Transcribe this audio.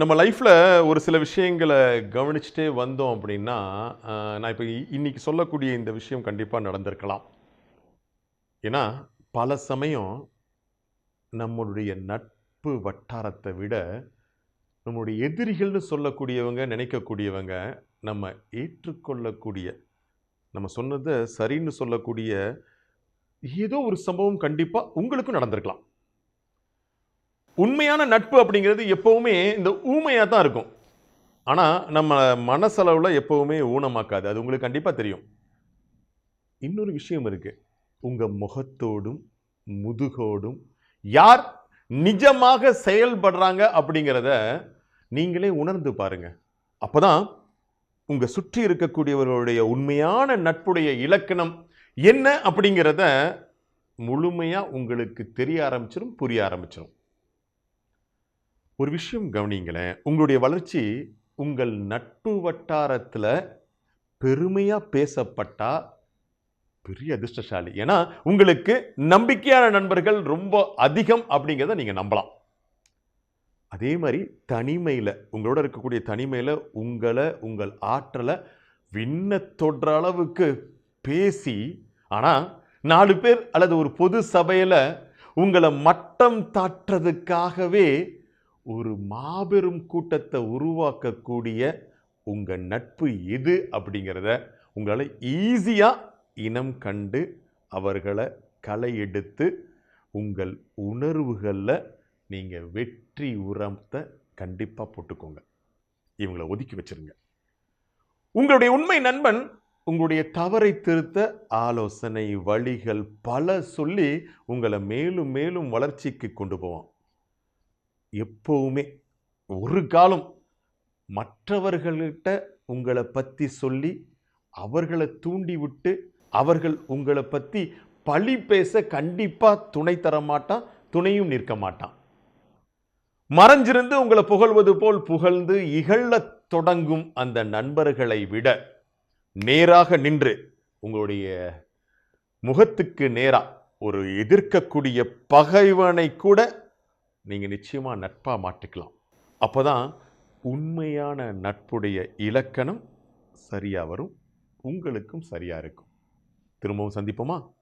நம்ம லைஃப்பில் ஒரு சில விஷயங்களை கவனிச்சுட்டே வந்தோம் அப்படின்னா நான் இப்போ இன்னைக்கு சொல்லக்கூடிய இந்த விஷயம் கண்டிப்பாக நடந்திருக்கலாம். ஏன்னா பல சமயம் நம்மளுடைய நட்பு வட்டாரத்தை விட நம்மளுடைய எதிரிகள்னு சொல்லக்கூடியவங்க நினைக்கக்கூடியவங்க நம்ம ஏற்றுக்கொள்ளக்கூடிய நம்ம சொன்னதை சரின்னு சொல்லக்கூடிய ஏதோ ஒரு சம்பவம் கண்டிப்பாக உங்களுக்கும் நடந்திருக்கலாம். உண்மையான நட்பு அப்படிங்கிறது எப்போவுமே இந்த ஊமையாக தான் இருக்கும். ஆனால் நம்ம மனசளவில் எப்போவுமே ஊனமாக்காது. அது உங்களுக்கு கண்டிப்பாக தெரியும். இன்னொரு விஷயம் இருக்குது உங்கள் முகத்தோடும் முதுகோடும் யார் நிஜமாக செயல்படுறாங்க அப்படிங்கிறத நீங்களே உணர்ந்து பாருங்கள் அப்போ தான் உங்கள் சுற்றி இருக்கக்கூடியவர்களுடைய உண்மையான நட்புடைய இலக்கணம் என்ன அப்படிங்கிறத முழுமையாக உங்களுக்கு தெரிய ஆரம்பிச்சிடும் புரிய ஆரம்பிச்சிடும் ஒரு விஷயம் கவனிங்களேன் உங்களுடைய வளர்ச்சி உங்கள் நட்பு வட்டாரத்தில் பெருமையாக பேசப்பட்டால் பெரிய அதிர்ஷ்டசாலி. ஏன்னா உங்களுக்கு நம்பிக்கையான நண்பர்கள் ரொம்ப அதிகம் அப்படிங்கிறத நீங்கள் நம்பலாம். அதே மாதிரி தனிமையில் உங்களோட இருக்கக்கூடிய தனிமையில் உங்களை உங்கள் ஆற்றலை விண்ண தொடுற அளவுக்கு பேசி ஆனால் நாலு பேர் அல்லது ஒரு பொது சபையில் உங்களை மட்டம் தாட்டுறதுக்காகவே ஒரு மாபெரும் கூட்டத்தை உருவாக்கக்கூடிய உங்கள் நட்பு எது அப்படிங்கிறத உங்களால் ஈஸியாக இனம் கண்டு அவர்களை களை எடுத்து உங்கள் உணர்வுகளில் நீங்கள் வெற்றி உரத்தை கண்டிப்பாக போட்டுக்கோங்க. இவங்களை ஒதுக்கி வச்சுருங்க. உங்களுடைய உண்மை நண்பன் உங்களுடைய தவறை திருத்த ஆலோசனை வழிகள் பல சொல்லி உங்களை மேலும் மேலும் வளர்ச்சிக்கு கொண்டு போவான். எப்போவுமே ஒரு காலம் மற்றவர்கள்கிட்ட உங்களை பற்றி சொல்லி அவர்களை தூண்டி விட்டு அவர்கள் உங்களை பற்றி பழி பேச கண்டிப்பாக துணை தர மாட்டான் துணையும் நிற்க மாட்டான். மறைஞ்சிருந்து உங்களை புகழ்வது போல் புகழ்ந்து இகழத் தொடங்கும் அந்த நண்பர்களை விட நேராக நின்று உங்களுடைய முகத்துக்கு நேராக ஒரு எதிர்க்கக்கூடிய பகைவனை கூட நீங்கள் நிச்சயமாக நட்பாக மாட்டிக்கலாம். அப்போதான் உண்மையான நட்புடைய இலக்கணம் சரியாக வரும் உங்களுக்கும் சரியாக இருக்கும். திரும்பவும் சந்திப்போமா?